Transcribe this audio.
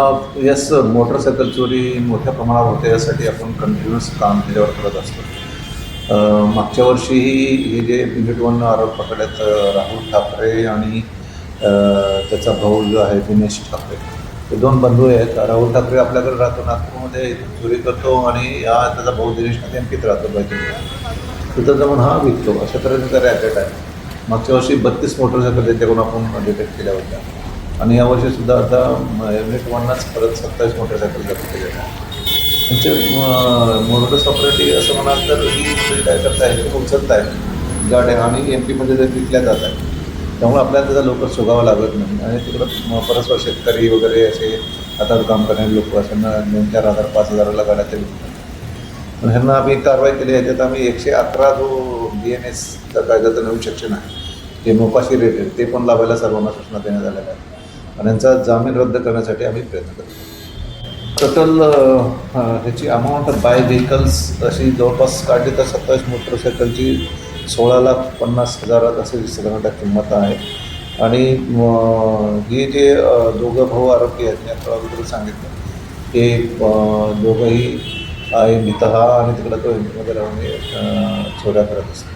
Yes motorcycle चोरी मोठ्या प्रमाणावर होते. यासाठी आपण कंटिन्युअस काम त्याच्यावर करत असतो. मागच्या वर्षीही हे जे युनिट वन आरोप पकडल्यात राहुल ठाकरे आणि त्याचा भाऊ जो आहे दिनेश ठाकरे. हे दोन बंधू आहेत. राहुल ठाकरे आपल्याकडे राहतो. नागपूरमध्ये चोरी करतो आणि या त्याचा भाऊ दिनेश ठाकरे एमपीत राहतो बैतूल तिथं जाऊन हा विकतो. अशा तऱ्हेचा रॅकेट आहे. मागच्या वर्षी बत्तीस मोटरसायकल त्याच्याकडून आपण डिटेक्ट केल्या होत्या. आणि यावर्षी सुद्धा आता युनिट वनच परत सत्तावीस मोटरसायकल जप्त केलेल्या आहेत त्यांचे म्हणजे, मोटर्स ऑपरेटिव्ह असं म्हणाल तर ही काय करताय आहे उचलत आहेत गाड्या आणि एम पीमध्ये ते विकल्या जात आहेत त्यामुळे आपल्याला त्याचा लवकर शोधावं लागत नाही. आणि तिकडं परस्पर शेतकरी वगैरे असे हातात काम करणारे लोक अशांना दोन चार हजार पाच हजाराला गाड्या ते विकतात पण ह्यांना आम्ही कारवाई केली आहे त्यात आम्ही एकशे अकरा जो बी एन एसचा कायद्याचं नवीन शिक्षण आहे ते मोपाशी रेट ते पण लावायला सर्वांना सूचना देण्यात आलेल्या आहेत. आणि यांचा जामीन रद्द करण्यासाठी आम्ही प्रयत्न करतो. टोटल ह्याची अमाऊंट बाय व्हेकल्स अशी जवळपास काढली तर सत्तावीस मोटरसायकलची सोळा लाख पन्नास हजारात असे साधारणतः किंमत आहे. आणि हे जे दोघं भाऊ आरोपी आहेत मी आता अगोदर सांगितलं. ते दोघंही आहे मितहा आणि तिकडं तो वगैरे राहून हे, चोऱ्या करत असतात.